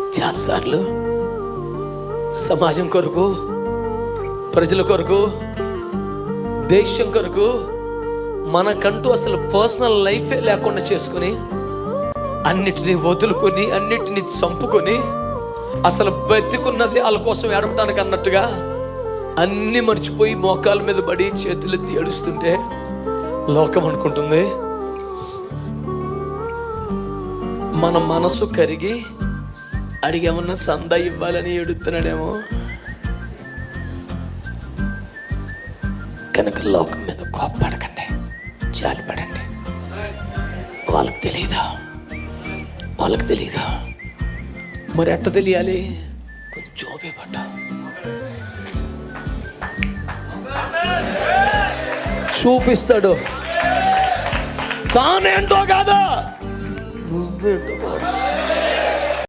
చాలాసార్లు సమాజం కొరకు ప్రజల కొరకు దేశం కొరకు మనకంటూ అసలు పర్సనల్ లైఫే లేకుండా చేసుకుని అన్నిటినీ వదులుకొని అన్నిటినీ చంపుకొని అసలు బతికున్నది వాళ్ళ కోసం ఏడవటానికి అన్నట్టుగా అన్ని మర్చిపోయి మోకాల మీద పడి చేతులెత్తి ఏడుస్తుంటే లోకం అనుకుంటుంది. మన మనసు కరిగి అడిగేమన్నా సందా ఇవ్వాలని ఏడుతున్నాడేమో. కనుక లోకం మీద కోప్పడకండి జాలిపడండి. వాళ్ళకి తెలియదా వాళ్ళకి తెలియదా మరి ఎట్ట తెలియాలి? కొంచెం జోబే పడ్డా. చూపిస్తాడు. తానేంటో కాదా? నువ్వేంటో కాదు